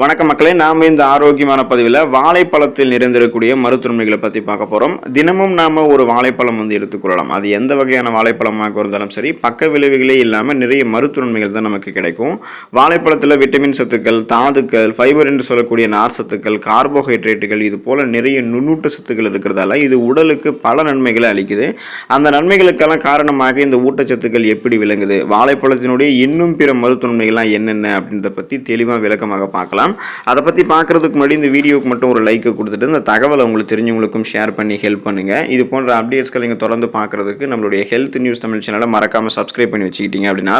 வணக்கம் மக்களே நாம் இந்த ஆரோக்கியமான பதிவில் வாழைப்பழத்தில் நிறைந்திருக்கக்கூடிய மருத்துவமைகளை பற்றி பார்க்க போகிறோம் தினமும் நாம் ஒரு வாழைப்பழம் வந்து எடுத்துக்கொள்ளலாம் அது எந்த வகையான வாழைப்பழமாக இருந்தாலும் சரி பக்க விளைவுகளே இல்லாமல் நிறைய மருத்துவமைகள் தான் நமக்கு கிடைக்கும். வாழைப்பழத்தில் விட்டமின் சத்துக்கள் தாதுக்கள் ஃபைபர் என்று சொல்லக்கூடிய நார் சத்துக்கள் கார்போஹைட்ரேட்டுகள் இது போல் நிறைய நுண்ணூட்ட சத்துக்கள் இருக்கிறதால இது உடலுக்கு பல நன்மைகளை அளிக்குது. அந்த நன்மைகளுக்கெல்லாம் காரணமாக இந்த ஊட்டச்சத்துக்கள் எப்படி விளங்குது? வாழைப்பழத்தினுடைய இன்னும் பிற மருத்துவமைகள்லாம் என்னென்ன அப்படின்றத பற்றி தெளிவாக விளக்கமாக பார்க்கலாம். அதை பற்றி பார்க்குறதுக்கு முன்னாடி இந்த வீடியோவுக்கு மட்டும் ஒரு லைக்கை கொடுத்துட்டு இந்த தகவலை உங்களுக்கு தெரிஞ்சவங்களுக்கும் ஷேர் பண்ணி ஹெல்ப் பண்ணுங்கள் இது போன்ற அப்டேட்ஸ்களை நீங்கள் தொடர்ந்து பார்க்குறதுக்கு நம்மளுடைய ஹெல்த் நியூஸ் தமிழ் சேனலை மறக்காமல் சப்ஸ்கிரைப் பண்ணி வச்சுக்கிட்டீங்க அப்படின்னா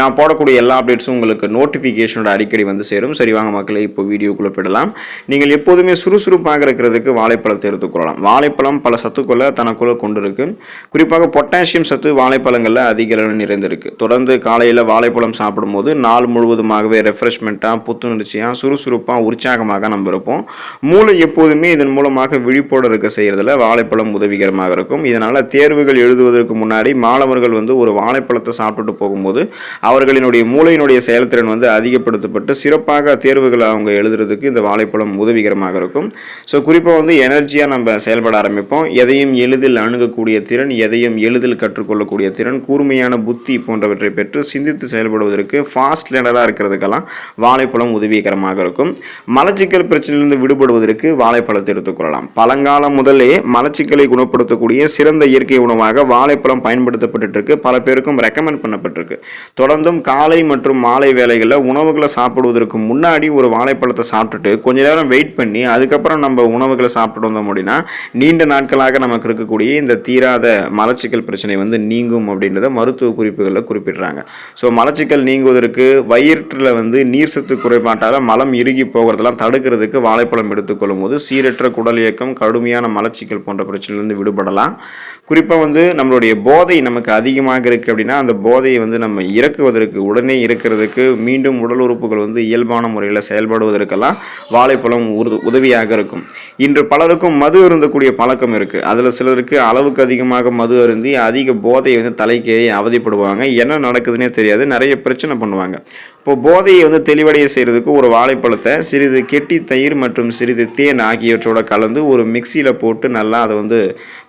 நான் போடக்கூடிய எல்லா அப்டேட்ஸும் உங்களுக்கு நோட்டிஃபிகேஷனோட அடிக்கடி வந்து சேரும். சரி வாங்க மக்களே இப்போ வீடியோக்குள்ளே போயிடலாம். நீங்கள் எப்போதுமே சுறுசுறுப்பாக இருக்கிறதுக்கு வாழைப்பழத்தை எடுத்துக்கொள்ளலாம் வாழைப்பழம் பல சத்துக்களை தனக்குள்ளே கொண்டு இருக்கு குறிப்பாக பொட்டாசியம் சத்து வாழைப்பழங்களில் அதிக அளவு நிறைந்திருக்கு. தொடர்ந்து காலையில் வாழைப்பழம் சாப்பிடும்போது நாள் முழுவதுமாகவே ரெஃப்ரெஷ்மெண்ட்டாக புத்துணர்ச்சியாக சுறுசுறுப்பாக உற்சாகமாக நம்ம இருப்போம். மூளை எப்போதுமே இதன் மூலமாக விழிப்போடு இருக்க செய்கிறதுல வாழைப்பழம் உதவிகரமாக இருக்கும். இதனால் தேர்வுகள் எழுதுவதற்கு முன்னாடி மாணவர்கள் வந்து ஒரு வாழைப்பழத்தை சாப்பிட்டுட்டு போகும்போது அவர்களினுடைய மூளையினுடைய செயல்திறன் வந்து அதிகப்படுத்தப்பட்டு சிறப்பாக தேர்வுகளை அவங்க எழுதுறதுக்கு இந்த வாழைப்பழம் உதவிகரமாக இருக்கும். ஸோ குறிப்பாக வந்து எனர்ஜியாக நம்ம செயல்பட ஆரம்பிப்போம். எதையும் எளிதில் அணுகக்கூடிய திறன் எதையும் எளிதில் கற்றுக்கொள்ளக்கூடிய திறன் கூர்மையான புத்தி போன்றவற்றை பெற்று சிந்தித்து செயல்படுவதற்கு ஃபாஸ்ட் லேனராக இருக்கிறதுக்கெல்லாம் வாழைப்பழம் உதவிகரமாக இருக்கும். மலச்சிக்கல் பிரச்சனையிலிருந்து விடுபடுவதற்கு வாழைப்பழத்தை எடுத்துக்கொள்ளலாம் பழங்காலம் முதலே மலச்சிக்கலை குணப்படுத்தக்கூடிய சிறந்த இயற்கை உணவாக வாழைப்பழம் பயன்படுத்தப்பட்டு இருக்கு பல பேருக்கும் ரெக்கமெண்ட் பண்ணப்பட்டிருக்கு. தொடர்ந்தும் காலை மற்றும் மாலை வேலைகளில் உணவுகளை சாப்பிடுவதற்கு முன்னாடி ஒரு வாழைப்பழத்தை சாப்பிட்டுட்டு கொஞ்ச நேரம் வெயிட் பண்ணி அதுக்கப்புறம் நம்ம உணவுகளை சாப்பிட்டு வந்தோம் அப்படின்னா நீண்ட நாட்களாக நமக்கு இருக்கக்கூடிய இந்த தீராத மலச்சிக்கல் பிரச்சனை வந்து நீங்கும் அப்படின்றத மருத்துவ குறிப்புகளில் குறிப்பிடுறாங்க. ஸோ மலச்சிக்கல் நீங்குவதற்கு வயிற்றில் வந்து நீர் சத்து குறைபாட்டால் பழம் இறுகி போகிறதெல்லாம் தடுக்கிறதுக்கு வாழைப்பழம் எடுத்துக்கொள்ளும் போது சீரற்ற குடல் இயக்கம் கடுமையான மலச்சிக்கல் போன்ற பிரச்சனையிலிருந்து விடுபடலாம். குறிப்பாக வந்து நம்மளுடைய போதை நமக்கு அதிகமாக இருக்குது அப்படின்னா அந்த போதையை வந்து நம்ம இறக்குவதற்கு உடனே இருக்கிறதுக்கு மீண்டும் உடல் உறுப்புகள் வந்து இயல்பான முறையில் செயல்படுவதற்கெல்லாம் வாழைப்பழம் உதவியாக இருக்கும். இன்று பலருக்கும் மது அருந்தக்கூடிய பழக்கம் இருக்குது அதில் சிலருக்கு அளவுக்கு அதிகமாக மது அருந்தி அதிக போதையை வந்து தலைக்கேறி அவதிப்படுவாங்க. என்ன நடக்குதுன்னே தெரியாது. நிறைய பிரச்சனை பண்ணுவாங்க. இப்போ போதையை வந்து தெளிவடைய செய்கிறதுக்கு ஒரு வாழைப்பழத்தை சிறிது கெட்டி தயிர் மற்றும் சிறிது தேன் ஆகியவற்றோட கலந்து ஒரு மிக்சியில் போட்டு நல்லா அதை வந்து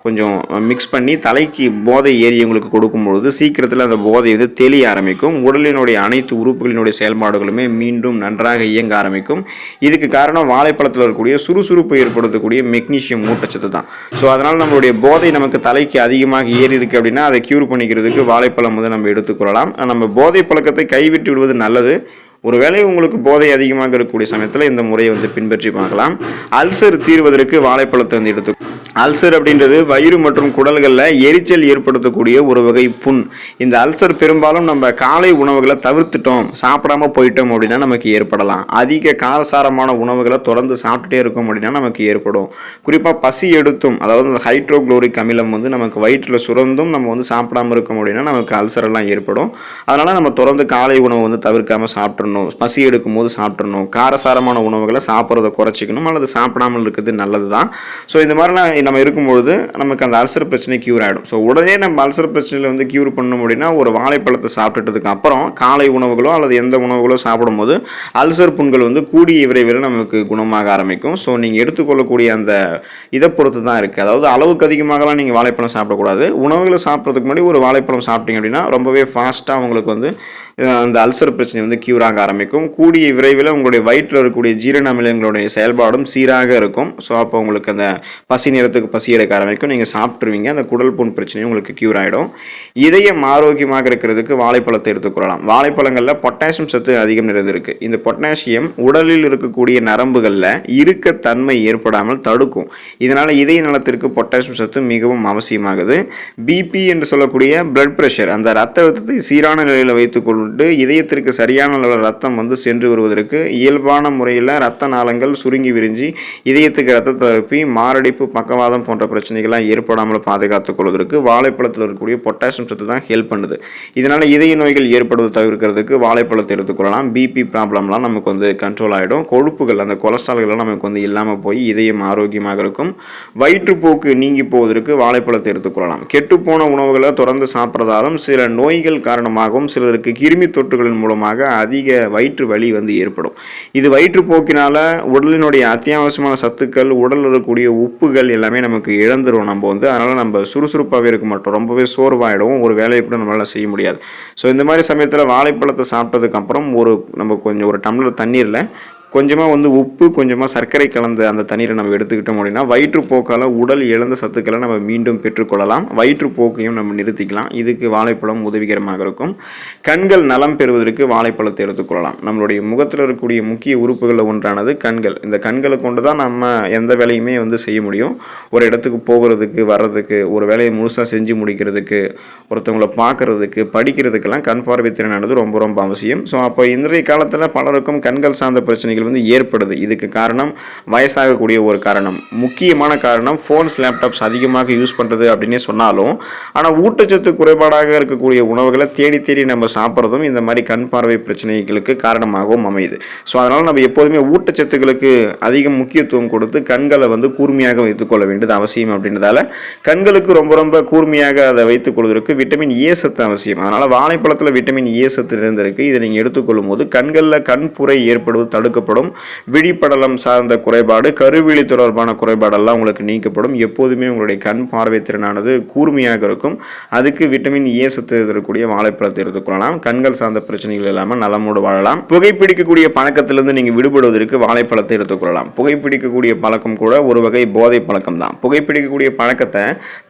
கொஞ்சம் மிக்ஸ் பண்ணி தலைக்கு போதை ஏறியவங்களுக்கு கொடுக்கும்பொழுது சீக்கிரத்தில் அந்த போதை வந்து தெளிய ஆரம்பிக்கும். உடலினுடைய அனைத்து உறுப்புகளினுடைய செயல்பாடுகளுமே மீண்டும் நன்றாக இயங்க ஆரம்பிக்கும். இதுக்கு காரணம் வாழைப்பழத்தில் இருக்கக்கூடிய சுறுசுறுப்பு ஏற்படுத்தக்கூடிய மெக்னீஷியம் ஊட்டச்சத்து தான். ஸோ அதனால் நம்மளுடைய போதை நமக்கு தலைக்கு அதிகமாக ஏறி இருக்குது அப்படின்னா அதை க்யூர் பண்ணிக்கிறதுக்கு வாழைப்பழம் வந்து நம்ம எடுத்துக்கொள்ளலாம் நம்ம போதை பழக்கத்தை கைவிட்டு விடுவது நல்லது. ஒருவேளை உங்களுக்கு போதை அதிகமாக இருக்கக்கூடிய சமயத்தில் இந்த முறையை வந்து பின்பற்றி பார்க்கலாம். அல்சர் தீர்வதற்கு வாழைப்பழத்தை வந்து எடுத்து அல்சர் அப்படின்றது வயிறு மற்றும் குடல்களில் எரிச்சல் ஏற்படுத்தக்கூடிய ஒரு வகை புண். இந்த அல்சர் பெரும்பாலும் நம்ம காலை உணவுகளை தவிர்த்துட்டோம் சாப்பிடாம போயிட்டோம் அப்படின்னா நமக்கு ஏற்படலாம். அதிக காரசாரமான உணவுகளை தொடர்ந்து சாப்பிட்டுட்டே இருக்கோம் அப்படின்னா நமக்கு ஏற்படும். குறிப்பாக பசி எடுத்தும் அதாவது அந்த ஹைட்ரோக்ளோரிக் அமிலம் வந்து நமக்கு வயிற்றில் சுரந்தும் நம்ம வந்து சாப்பிடாம இருக்கோம் அப்படின்னா நமக்கு அல்சர் எல்லாம் ஏற்படும். அதனால் நம்ம தொடர்ந்து காலை உணவு வந்து தவிர்க்காம சாப்பிட்றணும் பசி எடுக்கும் போது சாப்பிட்றணும் காரசாரமான உணவுகளை சாப்பிட்றத குறைச்சிக்கணும் அல்லது சாப்பிடாமல் இருக்கிறது நல்லது தான் ஸோ இந்த மாதிரிலாம் நம்ம இருக்கும்பொழுது நமக்கு அந்த அல்சர் பிரச்சனை க்யூர் ஆகிடும் ஸோ உடனே நம்ம அல்சர் பிரச்சனையில் வந்து க்யூர் பண்ண அப்படின்னா ஒரு வாழைப்பழத்தை சாப்பிட்டுட்டதுக்கு அப்புறம் காலை உணவுகளோ அல்லது எந்த உணவுகளோ சாப்பிடும்போது அல்சர் புண்கள் வந்து கூடிய விரைவில் நமக்கு குணமாக ஆரம்பிக்கும். ஸோ நீங்கள் எடுத்துக்கொள்ளக்கூடிய அந்த இதை பொறுத்து தான் இருக்குது அதாவது அளவுக்கு அதிகமாகலாம் நீங்கள் வாழைப்பழம் சாப்பிடக்கூடாது. உணவுகளை சாப்பிட்றதுக்கு முன்னாடி ஒரு வாழைப்பழம் சாப்பிட்டீங்க அப்படின்னா ரொம்பவே ஃபாஸ்ட்டாக உங்களுக்கு வந்து அந்த அல்சர் பிரச்சனை வந்து க்யூர் ஆக ஆரம்பிக்கும். கூடிய விரைவில் உங்களுடைய வயிற்றில் இருக்கக்கூடிய ஜீரண அமிலங்களுடைய செயல்பாடும் சீராக இருக்கும். ஸோ அப்போ உங்களுக்கு அந்த பசி நேரத்துக்கு பசி எடுக்க ஆரம்பிக்கும். நீங்கள் சாப்பிட்ருவீங்க அந்த குடல் புண் பிரச்சனையும் உங்களுக்கு க்யூர் ஆகிடும் இதயம் ஆரோக்கியமாக இருக்கிறதுக்கு வாழைப்பழத்தை எடுத்துக்கொள்ளலாம் வாழைப்பழங்களில் பொட்டாசியம் சத்து அதிகம் நிறைந்திருக்கு. இந்த பொட்டாசியம் உடலில் இருக்கக்கூடிய நரம்புகளில் இருக்க தன்மை ஏற்படாமல் தடுக்கும். இதனால் இதய நலத்திற்கு பொட்டாசியம் சத்து மிகவும் அவசியமாகுது. பிபி என்று சொல்லக்கூடிய பிளட் ப்ரெஷர் அந்த ரத்த அழுத்தத்தை சீரான நிலையில் வைத்துக்கொண்டு இதயத்திற்கு சரியான அளவில் ரத்தம் வந்து சென்று வருவதற்கு இயல்பான முறையில் ரத்த நாளங்கள் சுருங்கி விரிஞ்சு இதயத்துக்கு ரத்த தகுப்பி மாரடைப்பு பக்கவாதம் போன்ற பிரச்சனைகள்லாம் ஏற்படாமல் பாதுகாத்துக் கொள்வதற்கு வாழைப்பழத்தில் இருக்கக்கூடிய பொட்டாசியம் சத்து தான் ஹெல்ப் பண்ணுது. இதனால் இதய நோய்கள் ஏற்படுவதை தவிர்க்கிறதுக்கு வாழைப்பழத்தை எடுத்துக்கொள்ளலாம் பிபி ப்ராப்ளம்லாம் நமக்கு வந்து கண்ட்ரோல் ஆகிடும் கொழுப்புகள் அந்த கொலஸ்ட்ரால்கள்லாம் நமக்கு வந்து இல்லாமல் போய் இதயம் ஆரோக்கியமாக இருக்கும். வயிற்றுப்போக்கு நீங்கி போவதற்கு வாழைப்பழத்தை எடுத்துக்கொள்ளலாம் கெட்டுப்போன உணவுகளை தொடர்ந்து சாப்பிட்றதாலும் சில நோய்கள் காரணமாகவும் சிலருக்கு கீழ் கிருமி தொற்றுகளின் மூலமாக அதிக வயிற்று வலி வந்து ஏற்படும். இது வயிற்றுப்போக்கினால் உடலினுடைய அத்தியாவசியமான சத்துக்கள் உடலில் இருக்கக்கூடிய உப்புகள் எல்லாமே நமக்கு இழந்துரும் நம்ம வந்து. அதனால் நம்ம சுறுசுறுப்பாகவே இருக்க மாட்டோம். ரொம்பவே சோர்வாயிடும். ஒரு வேலையை கூட நம்மளால் செய்ய முடியாது. ஸோ இந்த மாதிரி சமயத்தில் வாழைப்பழத்தை சாப்பிட்டதுக்கப்புறம் ஒரு நம்ம கொஞ்சம் ஒரு டம்ளர் தண்ணீரில் கொஞ்சமாக வந்து உப்பு கொஞ்சமாக சர்க்கரை கலந்த அந்த தண்ணீரை நம்ம எடுத்துக்கிட்டோம் அப்படின்னா வயிற்றுப்போக்கால் உடல் இழந்த சத்துக்களை நம்ம மீண்டும் பெற்றுக்கொள்ளலாம். வயிற்றுப்போக்கையும் நம்ம நிறுத்திக்கலாம். இதுக்கு வாழைப்பழம் உதவிகரமாக இருக்கும். கண்கள் நலம் பெறுவதற்கு வாழைப்பழத்தை எடுத்துக்கொள்ளலாம். நம்மளுடைய முகத்தில் இருக்கக்கூடிய முக்கிய உறுப்புகளில் ஒன்றானது கண்கள். இந்த கண்களை கொண்டு தான் நம்ம எந்த வேலையுமே வந்து செய்ய முடியும். ஒரு இடத்துக்கு போகிறதுக்கு வர்றதுக்கு ஒரு வேலையை முழுசாக செஞ்சு முடிக்கிறதுக்கு ஒருத்தவங்களை பார்க்கறதுக்கு படிக்கிறதுக்கெல்லாம் கண் பார்வை திறனானது ரொம்ப ரொம்ப அவசியம். ஸோ அப்போ இன்றைய காலத்தில் பலருக்கும் கண்கள் சார்ந்த பிரச்சனைகள் வந்து ஏற்படுது. இதுக்கு காரணம் வயசாகக்கூடிய ஒரு காரணம். முக்கியமான காரணம் ஃபோன்ஸ் லேப்டாப்ஸ் அதிகமாக யூஸ் பண்ணுறது அப்படின்னே சொன்னாலும் ஆனால் ஊட்டச்சத்து குறைபாடாக இருக்கக்கூடிய உணவுகளை தேடி தேடி நம்ம சாப்பிட்றதும் இந்த மாதிரி கண் பார்வை பிரச்சனைகளுக்கு காரணமாகவும் அமையுது. ஸோ அதனால் நம்ம எப்போதுமே ஊட்டச்சத்துக்களுக்கு அதிக முக்கியத்துவம் கொடுத்து கண்களை வந்து கூர்மையாக வைத்துக்கொள்ள வேண்டியது அவசியம் அப்படின்றதால கண்களுக்கு ரொம்ப ரொம்ப கூர்மையாக அதை வைத்துக் கொள்வதற்கு விட்டமின் ஏ சத்து அவசியம். அதனால் வாழைப்பழத்தில் விட்டமின் ஏ சத்து இருந்திருக்கு இதை நீங்கள் எடுத்துக்கொள்ளும் போது கண்களில் கண்புரை ஏற்படுவது தடுக்கப்படும். விழிப்படலம் சார்ந்த குறைபாடு கருவிழி தொடர்பான குறைபாடெல்லாம் உங்களுக்கு நீக்கப்படும். எப்போதுமே உங்களுடைய கண் பார்வை திறனானது கூர்மையாக இருக்கும். அதுக்கு விட்டமின் ஏ சத்து இருக்கக்கூடிய வாழைப்பழத்தை எடுத்துக்கொள்ளலாம் கண்கள் சார்ந்த பிரச்சனைகள் இல்லாமல் நலமோடு வாழலாம். புகைப்பிடிக்கக்கூடிய பழக்கத்திலிருந்து நீங்கள் விடுபடுவதற்கு வாழைப்பழத்தை எடுத்துக்கொள்ளலாம் புகைப்பிடிக்கக்கூடிய பழக்கம் கூட ஒரு வகை போதை பழக்கம் தான். புகைப்பிடிக்கக்கூடிய பழக்கத்தை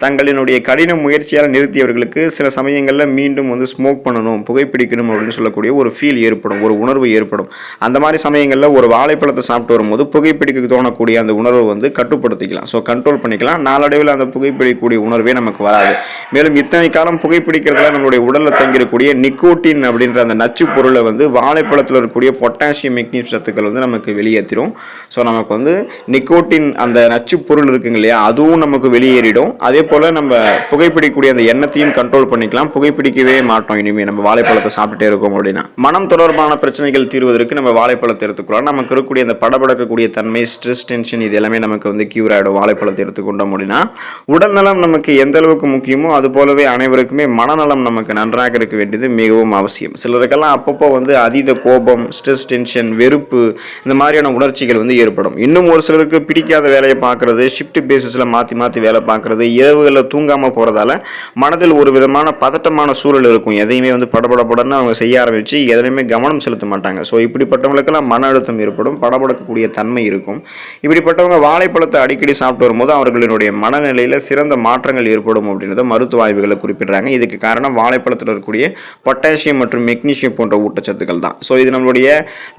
தங்களினுடைய கடின முயற்சியால் நிறுத்தியவர்களுக்கு சில சமயங்களில் மீண்டும் வந்து ஸ்மோக் பண்ணணும் புகைப்பிடிக்கணும் அப்படின்னு சொல்லக்கூடிய ஒரு ஃபீல் ஏற்படும் ஒரு உணர்வு ஏற்படும். அந்த மாதிரி சமயங்களில் ஒரு வாழைப்பழத்தை சாப்பிட்டு வரும்போது புகைப்பிடிக்க தோணக்கூடிய அந்த உணர்வை வந்து கட்டுப்படுத்திக்கலாம். ஸோ கண்ட்ரோல் பண்ணிக்கலாம். நாளடைவில் அந்த புகைப்பிடிக்கக்கூடிய உணர்வே நமக்கு வராது. மேலும் இத்தனை காலம் புகைப்பிடிக்கிறதுல நம்மளுடைய உடலில் தங்கியிருக்கக்கூடிய நிக்கோட்டின் அப்படின்ற அந்த நச்சு பொருளை வந்து வாழைப்பழத்தில் இருக்கக்கூடிய பொட்டாசியம் மெக்னீசியம் சத்துக்கள் வந்து நமக்கு வெளியேற்றிடும் ஸோ நமக்கு வந்து நிக்கோட்டின் அந்த நச்சு பொருள் இருக்குங்க இல்லையா அதுவும் நமக்கு வெளியேறிடும். அதே போல் நம்ம புகைப்பிடிக்கக்கூடிய அந்த எண்ணத்தையும் கண்ட்ரோல் பண்ணிக்கலாம். புகைப்பிடிக்கவே மாட்டோம் இனிமேல் நம்ம வாழைப்பழத்தை சாப்பிட்டுட்டே இருக்கோம் அப்படின்னா. மனம் தொடர்பான பிரச்சனைகள் தீர்வதற்கு நம்ம வாழைப்பழத்தை சாப்பிட்லாம் நமக்கு இருக்கக்கூடிய அந்த படபடக்கக்கூடிய தன்மை ஸ்ட்ரெஸ் டென்ஷன் இது எல்லாமே நமக்கு வந்து கியூர் ஆகிடும் வாழைப்பழத்தை எடுத்துக்கொண்டோம் அப்படின்னா உடல் நலம் நமக்கு எந்த அளவுக்கு முக்கியமோ அது போலவே அனைவருக்குமே மனநலம் நமக்கு நன்றாக இருக்க வேண்டியது மிகவும் அவசியம். சிலருக்கெல்லாம் அப்பப்போ வந்து அதீத கோபம் ஸ்ட்ரெஸ் டென்ஷன் வெறுப்பு இந்த மாதிரியான உணர்ச்சிகள் வந்து ஏற்படும். இன்னும் ஒரு சிலருக்கு பிடிக்காத வேலையை பார்க்குறது ஷிஃப்ட் பேசிஸில் மாற்றி மாற்றி வேலை பார்க்குறது இரவுகளில் தூங்காமல் போகிறதால மனதில் ஒரு விதமான பதட்டமான சூழல் இருக்கும். எதையுமே வந்து படபடப்படன்னு அவங்க செய்ய ஆரம்பித்து எதுலையுமே கவனம் செலுத்த மாட்டாங்க. ஸோ இப்படிப்பட்டவங்களுக்கெல்லாம் மன அழுத்தம் ஏற்படும் படபடக்கக்கூடிய தன்மை இருக்கும். இப்படிப்பட்டவங்க வாழைப்பழத்தை அடிக்கடி சாப்பிட்டு வரும்போது அவர்களுடைய மனநிலையில் சிறந்த மாற்றங்கள் ஏற்படும் அப்படின்றத மருத்துவ ஆய்வுகளை குறிப்பிடுறாங்க. இதுக்கு காரணம் வாழைப்பழத்தில் இருக்கக்கூடிய பொட்டாசியம் மற்றும் மெக்னீஷியம் போன்ற ஊட்டச்சத்துக்கள் தான். ஸோ இது நம்மளுடைய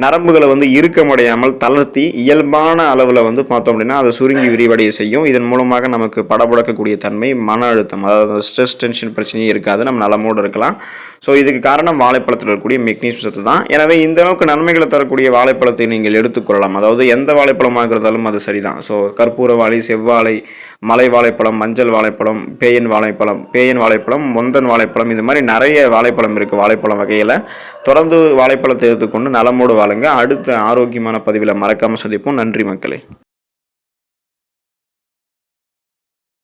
நரம்புகளை வந்து இறுக்கமடையாமல் தளர்த்தி இயல்பான அளவில் வந்து பார்த்தோம் அப்படின்னா அதை சுருங்கி விரிவடைய செய்யும். இதன் மூலமாக நமக்கு படபடக்கக்கூடிய தன்மை மன அழுத்தம் அதாவது ஸ்ட்ரெஸ் டென்ஷன் பிரச்சனையும் இருக்காது. நம்ம நலமோடு இருக்கலாம். ஸோ இதுக்கு காரணம் வாழைப்பழத்தில் இருக்கக்கூடிய மெக்னீசியம் சத்து தான். எனவே இந்த அளவுக்கு நன்மைகளை தரக்கூடிய வாழைப்பழத்தை நீங்கள் எடுத்துக்கொள்ளலாம் அதாவது எந்த வாழைப்பழமாக இருந்தாலும் அது சரிதான். ஸோ கற்பூரவாழை செவ்வாழை மலை வாழைப்பழம் மஞ்சள் வாழைப்பழம் பேயன் வாழைப்பழம் பேயன் வாழைப்பழம் முந்தன் வாழைப்பழம் இது மாதிரி நிறைய வாழைப்பழம் இருக்குது வாழைப்பழம் வகையில் தொடர்ந்து வாழைப்பழத்தை எடுத்துக்கொண்டு நலமோடு வாழுங்க. அடுத்த ஆரோக்கியமான பதிவில் மறக்காமல் சந்திப்போம். நன்றி மக்களே.